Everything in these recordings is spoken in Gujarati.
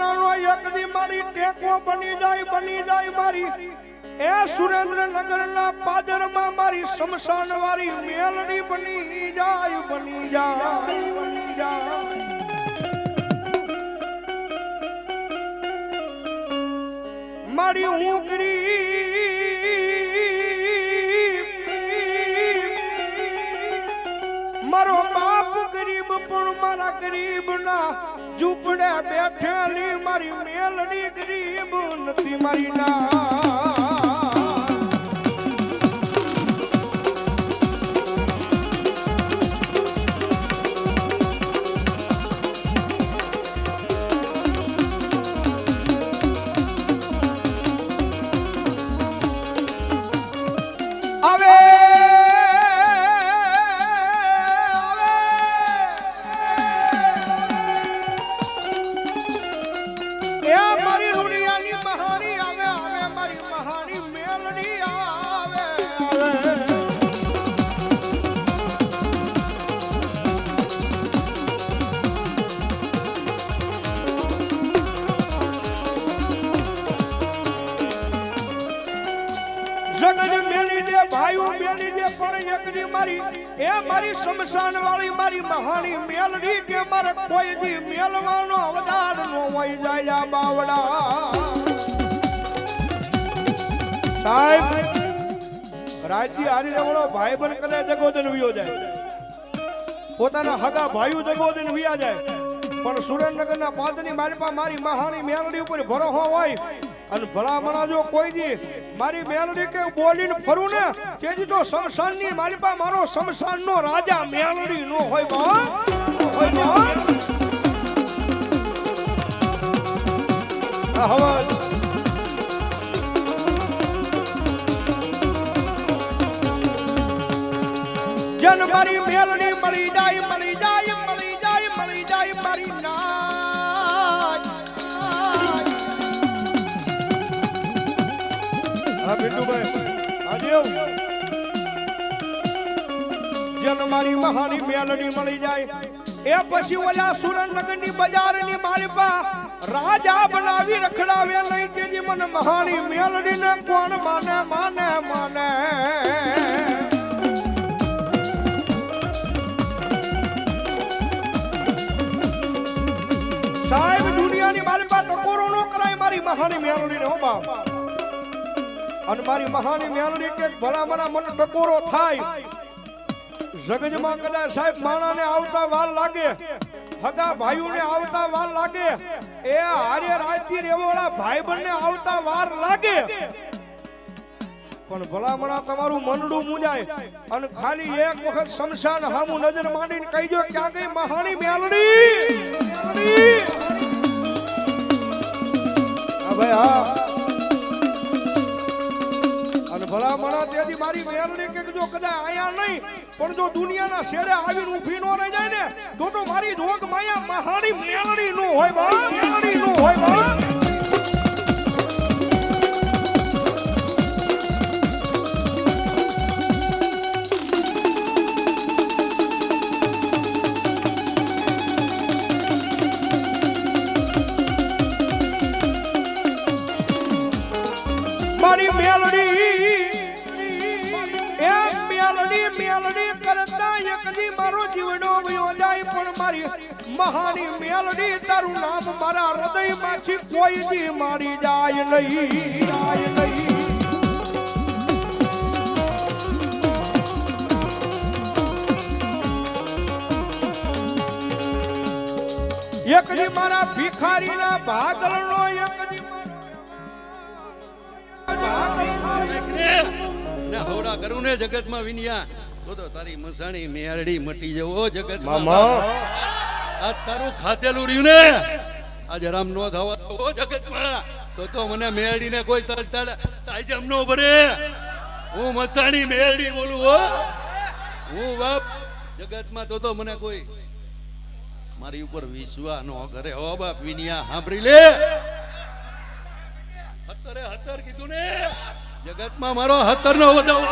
એક દી મારી ટેકો બની જાય બની જાય મારી. એ સુરેન્દ્રનગરના પાદરમાં મારી શમશાન વાળી મેલડી બની જાય બની જાય બની જાય. મારી હું મારો બાપ ગરીબ પણ મારા ગરીબ ના ઝૂંપડે બેઠેલી મારી મેલડી ગરીબ નથી મારી ના. મારી મેલડી કે મારે કોઈ દી મેલવાનો અવતાર નો હોય જાય બાવડા. સાહેબ રાજી હારી રવડો ભાઈ બન કદાચ જગોદન વિયો જાય. પોતાના હગા ભાઈઓ જગોદન વિયા જાય. પણ સુરેન્દ્રનગરના પાદની મારી મારી મહાની મેલડી ઉપર ભરોહો હોય અને ભલામણા જો કોઈ દી મારી મેલડી કે બોલીને ફરું ને, તેથી તો શમશાનની મારી પાસે મારો શમશાનનો રાજા મેલડી નો હોય બા. હોય બા. આ જન મારી મેલડી જન મારી મહાની મેલડી મળી જાય. એ પછી ઓલા સુરેન્દ્રનગરની બજારની માલિપા રાજા બનાવી રખડાવે નહીં કે મને મહાની મેલડીને કોણ માને માને માને? સાહેબ, દુનિયાની માલિપા ટકોરો નો કરાય મારી મહાની મેલડી ને હો બાપ. અને મારી મહાની મેલડી કે ભલા મને ટકોરો થાય. જગજમાં કદાચ સાહેબ માણાને આવતા વાર લાગે, હગા ભાઈઓને આવતા વાર લાગે, એ હારે રાજ્ય રેવાળા ભાઈબંધને આવતા વાર લાગે. પણ ભલામણા તમારું મનડું મુંજાય અને ખાલી એક વખત શમશાન હામુ નજર માંડીને કહીજો ક્યાં ગઈ મહાણી મેલડી. ભાઈ, હા. અને ભલામણા તેથી મારી મેલડી કે જો કદાચ આયા નહીં, પણ જો દુનિયાના શેરે આવીને ઊભી નો રહી જાય ને, તો તો મારી જોગ માયા મહાની મેલડી નો હોય બા મેલડી નો હોય બા મહાની મારા હૃદયમાંથી કોઈ દી મારી જાય નહીં. જગતમાં વિનિયા. તો તો તારી મસાણી મેરડી મટી જવો જગત મામા. આ તારું ખાધેલું રહ્યું ને? આજે રામ નો થવા દો જગતમાં. તો તો મને મેરડીને કોઈ તલ તલ તાઈ નો ભરે. હું મસાણી મેરડી બોલું હો. હું બાપ જગતમાં તો તો મને કોઈ મારી ઉપર વિશ્વા નો કરે. હો બાપ વિનિયા સાંભળી લે. હતરે હતર કીધું ને. જગતમાં મારો હતર નો વધાવો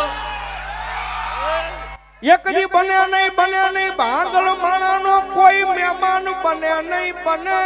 એકદી બને નહીં બને નહીં ભાંગલ માણાનો કોઈ મહેમાન બને નહીં બને.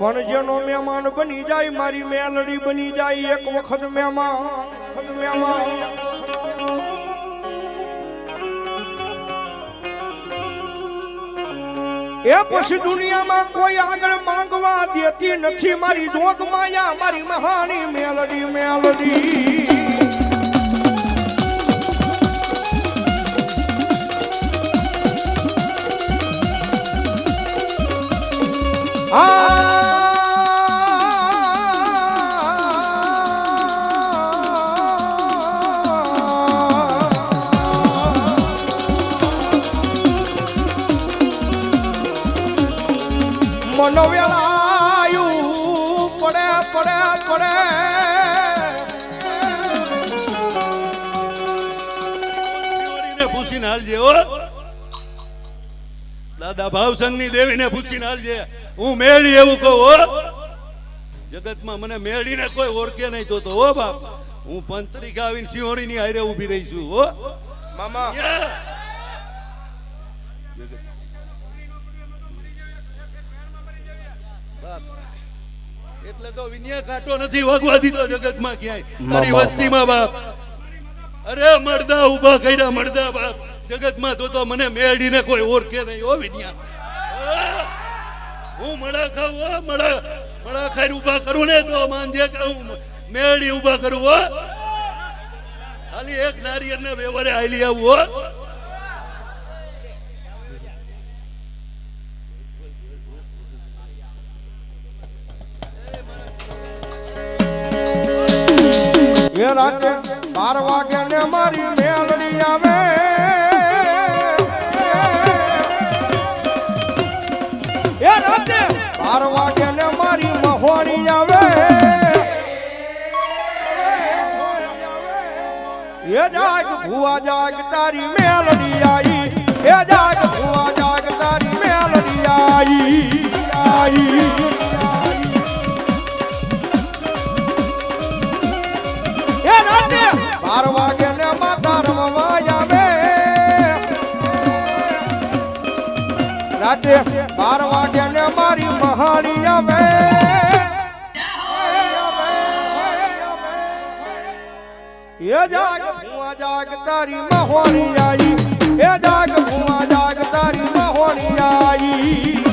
પણ જેનો મહેમાન બની જાય, મારી મેલડી બની જાય, એક વખત મહેમાન મહેમાન. એ પછી દુનિયામાં કોઈ આગળ માંગવા દેતી નથી. મારી જોગ માયા, મારી મહાની મેલડી મેલડી. મનવેલાયું પડે પડે પડે. પૂછીને હાલજે હો. દાદા ભાવસંગની દેવીને પૂછીને હાલજે. હું મેળી એવું કહું ઓ જગતમાં મને મેળીને કોઈ ઓળખે નહીં તો તો હો બાપ. હું પંતરિકા આવીને સિંહોરીની હારે ઊભી રહી છું હો. મામા. એટલે તો વિનય કાંટો નથી વાગવા દીધો જગતમાં ક્યાંય. તારી વસ્તીમાં બાપ. અરે મળદા ઊભા કર્યા મળદા બાપ. જગતમાં તો તો મને મેળીને કોઈ ઓળખે નહીં ઓ વિનયા. આ! હું મળા ખાઉં મળા મળા ખાઈ ઊભા કરું ને તો માનજે કે હું મેળી ઊભા કરું હો. ખાલી એક નારિયેળને વેવરે હાલી આવું હો. રાતે બાર વાગે ને મારી મેલડી આવે. એ રાતે બાર વાગે ને મારી મહોણી આવે. એ જાગ. ભુવા જાગ તારી મેલડી આઈ. એ જાગ. ભુવા જાગ તારી મેલડી આઈ. આઈ. રાતે બાર વાગે ને મારી મહાણી આવે. એ જાગ ભૂવા જાગ તારી મહોણી આઈ. એ જાગ ભૂવા જાગ તારી મહોણી આઈ.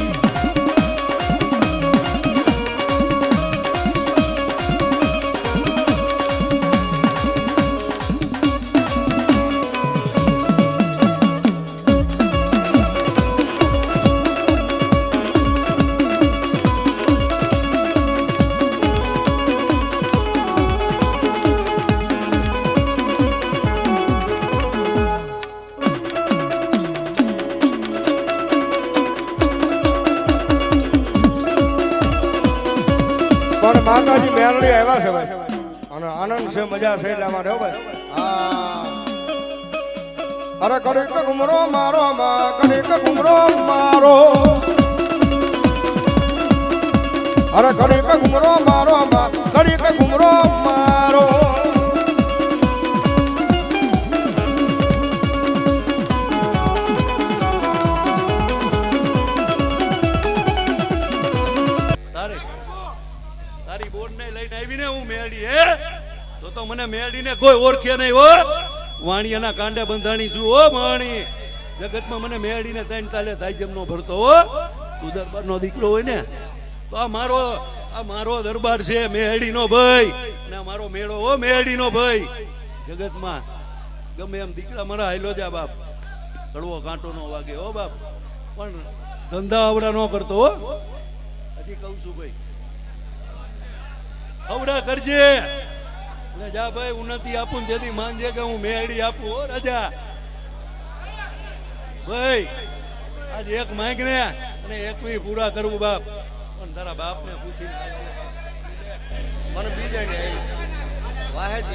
માતાજી મેલડી આવ્યા છે ભાઈ. અને આનંદ છે, મજા છે એટલા માટે ભાઈ. હા. અરે કરી કુમરો મારો, માં કરી કુમરો મારો. અરે કરી કુમરો મારો, માં તારી બોર્ડ ને લઈને આવીને હું મેળી, હે? તો તો મને મેળીને કોઈ ઓળખે નહીં, હો? વાણિયાના કાંડે બંધાણી છું, હો વાણી જગતમાં મને મેળીને ત્રણ તાલે તાઈજમ નો ભરતો, હો? તું દરબારનો દીકરો હોય ને, તો આ મારો આ મારો દરબાર છે, મેળીનો ભાઈ. ને મારો મેળો, હો, મેળીનો ભાઈ. જગતમાં ગમે એમ દીકરા મારા હાલો જા, બાપ. કડવો કાંટો નો વાગે, હો, બાપ. પણ ધંધા આવડા નો કરતો, હો. હજી કહું છું, ભાઈ હવડા કરજે. ને જા ભાઈ ઉન્નતિ આપું ને તેથી માનજે કે હું મેળી આપું, હો રાજા. ભાઈ, આજ એક માંગ ને અને એક બી પૂરા કરવું બાપ. પણ તારા બાપ ને આવજે. મને બીજે વાહે જ